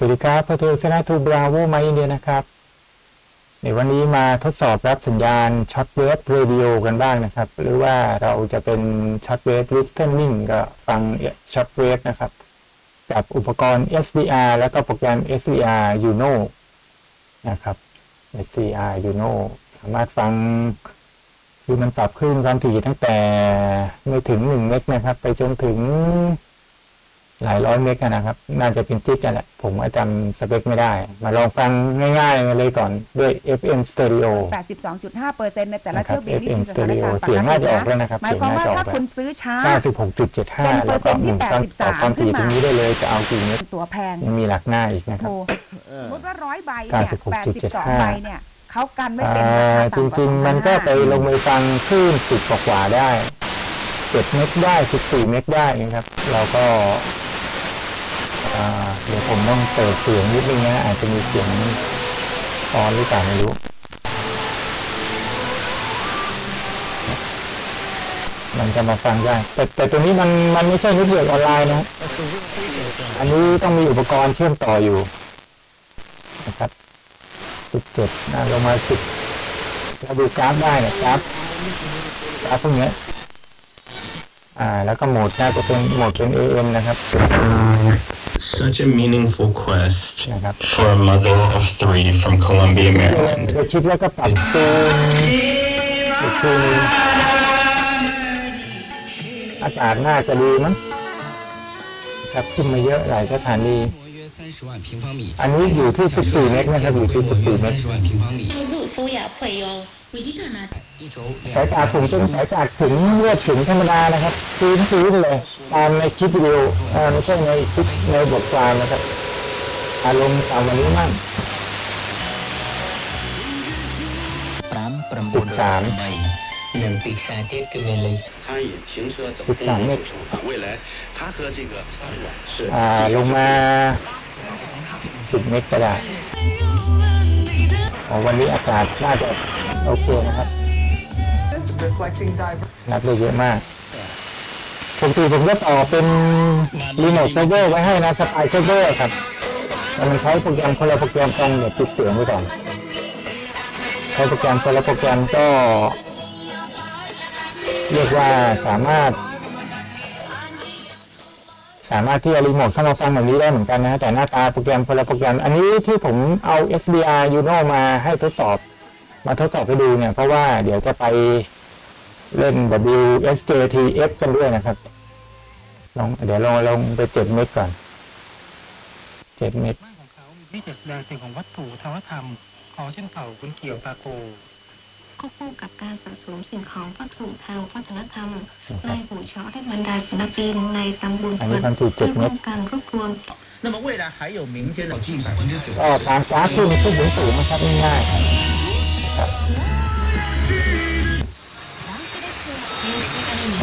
สวัสดีครับพระทูชนะทูบราโวมาอินเดียนะครับ ในวันนี้มาทดสอบรับสัญญาณช็อตเวฟเรดิโอกันบ้างนะครับ หรือว่าเราจะเป็นช็อตเวฟ listening ก็ฟังช็อตเวฟนะครับ กับอุปกรณ์ SVR แล้วก็โปรแกรม SVR Uno นะครับ SVR Uno สามารถฟังคือมันปรับคลื่นความถี่ตั้งแต่ไม่ถึง 1 เมกนะครับ ไปจนถึง หลายร้อยเมกอะนะครับ น่าจะเป็นจิกกันแหละ ผมก็จำสเปคไม่ได้ มาลองฟังง่ายๆมาเลยก่อนด้วย FM Stereo 82.5เปอร์เซ็นต์ในแต่ละนะครัเที่ยวบินนี่ FM คือสถานการณ์ Stereo เสียงน่าจะออกแล้วนะครับหมายความว่าเสียงน่าจะออกถ้าแล้วคุณซื้อช้า 96.75แล้วก็หมุนตั้งต่อความถี่ตรงนี้ได้เลยจะเอากี่เมตรตัวแพงยังมีหลักหน้าอีกนะครับโทรสมมติว่าร้อยใบเนี่ย96.75 82ใบเนี่ยเขากันไม่อ่เป็นราาคาจต่ำกว่าริง ๆ มันก็ไปลงไปฟังคลื่นสิบกว่าๆได้7เมกได้14เมกได้นะครับ เราก็อ่า เดี๋ยวผมต้องเปิดเสียงนิดนึงนะ อาจจะมีเสียงตอนหรือเปล่าไม่รู้ มันจะมาฟังได้แต่แต่ตัวนี้มันมันไม่ใช่นิเทศออนไลน์นะ อันนี้ต้องมีอุปกรณ์เชื่อมต่ออยู่นะครับ17นะลงมา10เราดูกราฟได้นะกราฟกราฟพวกเนี้ยอ่า แล้วก็โหมดน่าจะเป็นโหมดเป็น AM นะครับ Such a meaningful quest นะครับ for a mother of three from Columbia, เดี๋ Maryland. ยวคิดแล้วก็ปรับจูนอีกทีนึงอากาศน่าจะดีมั้งครับขึ้นมาเยอะหลายสถานี อันนี้อยู่ที่ 14 เมตรนะครับอยู่ที่ 14 เมตรสายตาถึงต้นสายตาถึงเลือดถึงธรรมดานะครับพื้นพื้นเลยตามในคลิปวิดีโอไม่ใช่ในคลิปในบทความนะครับ อารมณ์ตามวันนี้มั่งสิบสามสิบสามเมตรลงมา 10 เมกก็ได้อ๋อวันนี้อากาศน่าจะโอเคนะครับรับได้เยอะมากปกติผมก็ต่อเป็นรีโมทเซิร์ฟเวอร์ไว้ให้นะสปายเซิร์ฟเวอร์ครับแต่มันใช้โปรแกรมคนละโปรแกรมกันเดี๋ยวปิดเสียงไว้ก่อนใช้โปรแกรมคนละโปรแกรมก็ เรียกว่าสามารถ สามารถที่จะรีโมทเข้ามาฟังแบบนี้ได้เหมือนกันนะ แต่หน้าตาโปรแกรมคนละโปรแกรม อันนี้ที่ผมเอา SDR Uno มาให้ทดสอบ มาทดสอบให้ดูเนี่ย เพราะว่าเดี๋ยวจะไปเล่น WSJTF กันด้วยนะครับ ลองเดี๋ยวลองลงไปเจ็ดเมกก่อนเจ็ดเมกบ้านของเขามีที่เจ็ดแสดงสิ่งของวัตถุทวธรรมของชนเผ่าคนเกี่ยวตาโก ควบคู่กับการสะสมสิ่งของวัตถุทางวัฒนธรรม นะค ใน รับ หูเฉาะให้บรรดาศิลปินในตำบล อันนี้ความถี่เจ็ดเม ร่ว ตร มกันรวบรวม 那么未来还有明天的近百分之九 ก็ตามกราฟขึ้นขึ้นสูงสูงๆนะครับง่ายๆครับ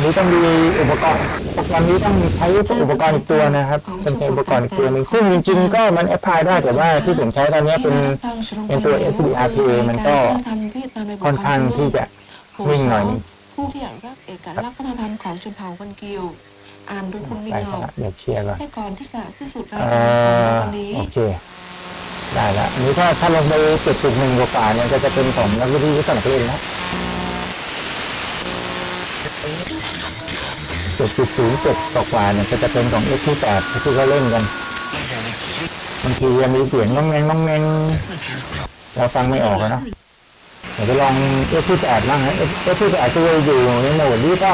นี้ต้องมีอุปกรณ์อุปกรณ์นี้ต้องใช้อุปกรณ์อีกตัวนะครับเป็นอุปกรณ์อีกตัวหนึ่งซึ่งจริงๆก็มันแอพพลายได้แต่ว่าที่ผมใช้ตอนนี้เป็นเป็นตัว s d r p มันก็ค่อนข้างที่จะนิ่งหน่อยผู้ที่อยากรักเอกลักษณ์วัฒนธรรมของชนเผ่าคนเกียวอ่านโดยคุณมิงเงาให้ก่อนที่จะสิ้นสุดรายการวันนี้โอเคได้ละนี้ถ้าถ้าลงไปจุดจุดหนึ่งกว่าเนี่ยก็จะเป็นของนักวิทยาศาสตร์เองนะ จุดสูงสุด7.07กว่าเนี่ยก็จะเป็นของเอ็กที่8ที่เขาเล่นกันบางทียังมีเสียงน้องแงงน้องเงงเราฟังไม่ออกนะเดี๋ยวไปลองกที่ดบ้างนะกที่8ตัวอยู่ในโหมดดิจิต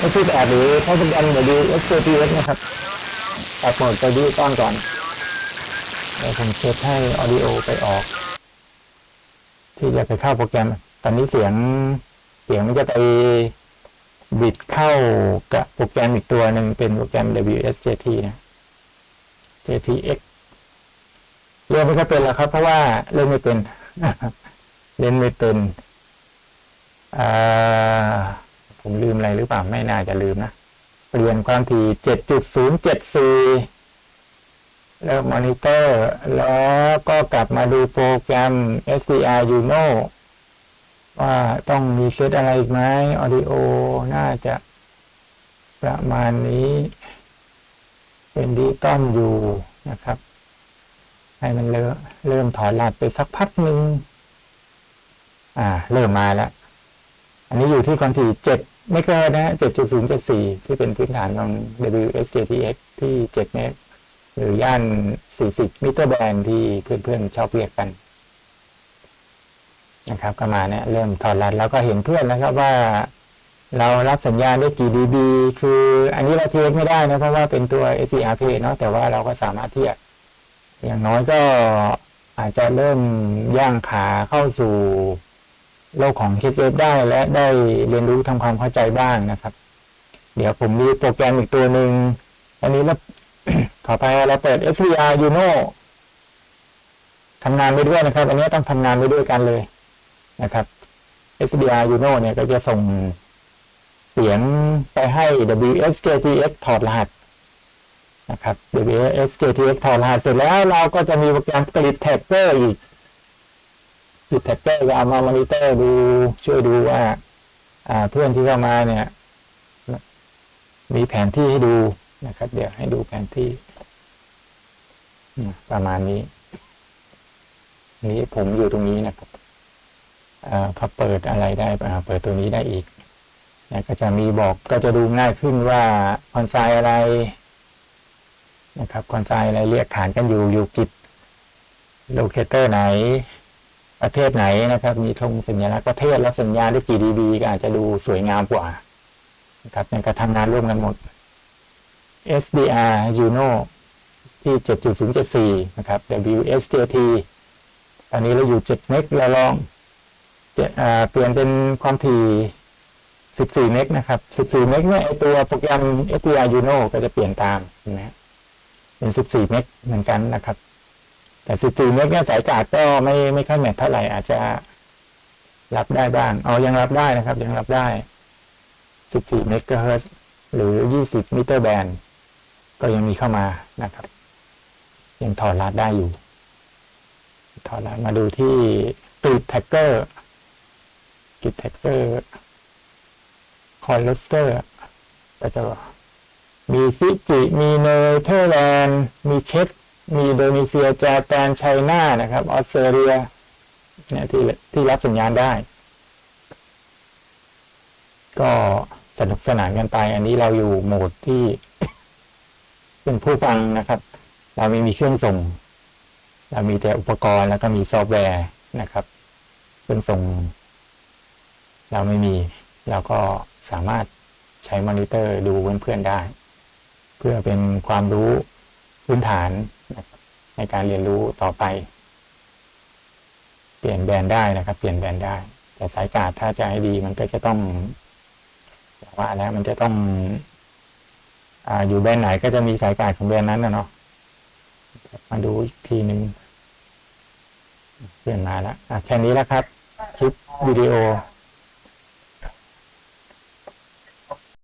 อ็กที่ดหรือถ้าเป็นอันโหมดดิ x ตัว PS นะครับตัดโหมดไปดิจิตองก่อนเดี๋วผมเช็คให้ออดิโอไปออก ที่จะไปเข้าโปรแกรม ตอนนี้เสียงเสียงมันจะไป บิดเข้ากับโปรแกรมอีกตัวหนึ่งเป็นโปรแกรม WSJT นะ JTX เรียนไม่ค่อยเป็นหรอกครับ เพราะว่าเล่นไม่เป็นเล่นไม่เป็นผมลืมอะไรหรือเปล่า ไม่น่าจะลืมนะ เปลี่ยนความถี่ 7.074 แล้วมอนิเตอร์ แล้วก็กลับมาดูโปรแกรม SDR Uno ว่าต้องมีเซตอะไรอีกไหม Audio น่าจะประมาณนี้ เป็นดิจิตอลอยู่นะครับ ให้มันเริ่มเริ่มถอนรหัสไปสักพักหนึ่งอ่า เริ่มมาแล้ว อันนี้อยู่ที่ความถี่เจ็ดไม่เกินนะฮะเจ็ดจุดศูนย์เจ็ดสี่ที่เป็นพื้นฐานของ WSJTX ที่เจ็ดเมตรหรือย่าน 40 มิเตอร์แบนที่เพื่อนๆ ชอบเรียกกัน นะครับก็มาเนี่ยเริ่มถอดรหัสแล้วก็เห็นเพื่อนนะครับว่า เรารับสัญญาณได้กี่ dB คืออันนี้เราเทสไม่ได้นะเพราะว่าเป็นตัว SCRP เนาะแต่ว่าเราก็สามารถเทียบอย่างน้อยก็อาจจะเริ่มย่างขาเข้าสู่โลกของ KCF ได้และได้เรียนรู้ทำความเข้าใจบ้างนะครับ เดี๋ยวผมมีโปรแกรมอีกตัวหนึ่งอันนี้เราขอไปเราเปิด SVR Uno ทำงานไปด้วยนะครับ อันนี้ต้องทำงานไปด้วยกันเลย นะครับ SVR Uno เนี่ยก็จะส่งเสียงไปให้ WSJTX ถอดรหัสนะครับ WSJTX ถอดรหัสเสร็จแล้วเราก็จะมีโปรแกรมกริดแท็กเกอร์อีกกริดแท็กเกอร์ก็เอามามอนิเตอร์ดูช่วยดูว่าอ่าเพื่อนที่เข้ามาเนี่ย มีแผนที่ให้ดูนะครับ เดี๋ยวให้ดูแผนที่ ประมาณนี้ นี้ผมอยู่ตรงนี้นะครับ เขาเปิดอะไรได้อ่าเปิดตัวนี้ได้อีกนะก็จะมีบอกก็จะดูง่ายขึ้นว่าคอนไซน์อะไรนะครับคอนไซน์อะไรเรียกขานกันอยู่อยู่กิจโลเคเตอร์ไหน ประเทศไหนนะครับ มีธงสัญลักษณ์ประเทศรับสัญญาณด้วยกี่ dB ก็อาจจะดูสวยงามกว่านะครับในการทำงานร่วมกันหมด SDR Uno ที่ 7.074 นะครับ WSJT ตอนนี้เราอยู่7เมกเราลอง เปลี่ยนเป็นความถี่ 14 เมกนะครับ 14 เมกเนี่ยตัวโปรแกรม SDR Uno ก็จะเปลี่ยนตามเห็นไหมเป็น 14 เมกเหมือนกันนะครับ แต่ 14 เมกเนี่ยสายกาดก็ไม่ไม่ค่อยแมทเท่าไหร่ อาจจะรับได้บ้างเอายังรับได้นะครับ ยังรับได้ 14 เมกะเฮิร์หรือ 20 มิเตอร์แบนก็ยังมีเข้ามานะครับ ยังถอดรหัสได้อยู่ ถอดรหัสมาดูที่ตูดแท็กเกอร์ กิดแท็กเกอร์คอยเลสเตอร์ก็จะมีฟิจิ มีเนเธอร์แลนด์ มีเช็กมีอินโดนีเซียจาแปนไชน่านะครับ ออสเตรเลียเนี่ยที่ที่รับสัญญาณได้ ก็สนุกสนานกันไป อันนี้เราอยู่โหมดที่ เป็นผู้ฟังนะครับ เราไม่มีเครื่องส่ง เรามีแต่อุปกรณ์แล้วก็มีซอฟต์แวร์นะครับ เครื่องส่ง เราไม่มี เราก็สามารถใช้มอนิเตอร์ดูเพื่อนๆได้ เพื่อเป็นความรู้พื้นฐานในการเรียนรู้ต่อไป เปลี่ยนแบรนด์ได้นะครับ เปลี่ยนแบรนด์ได้ แต่สายการ์ดถ้าจะให้ดีมันก็จะต้องอย่างว่าแล้วมันจะต้องออยู่แบรนด์ไหนก็จะมีสายการ์ดของแบรนด์นั้นนะเนาะมาดูอีกทีหนึ่งเปลี่ยนมาแล้วแค่นี้แล้วครับ คลิปวิดีโอ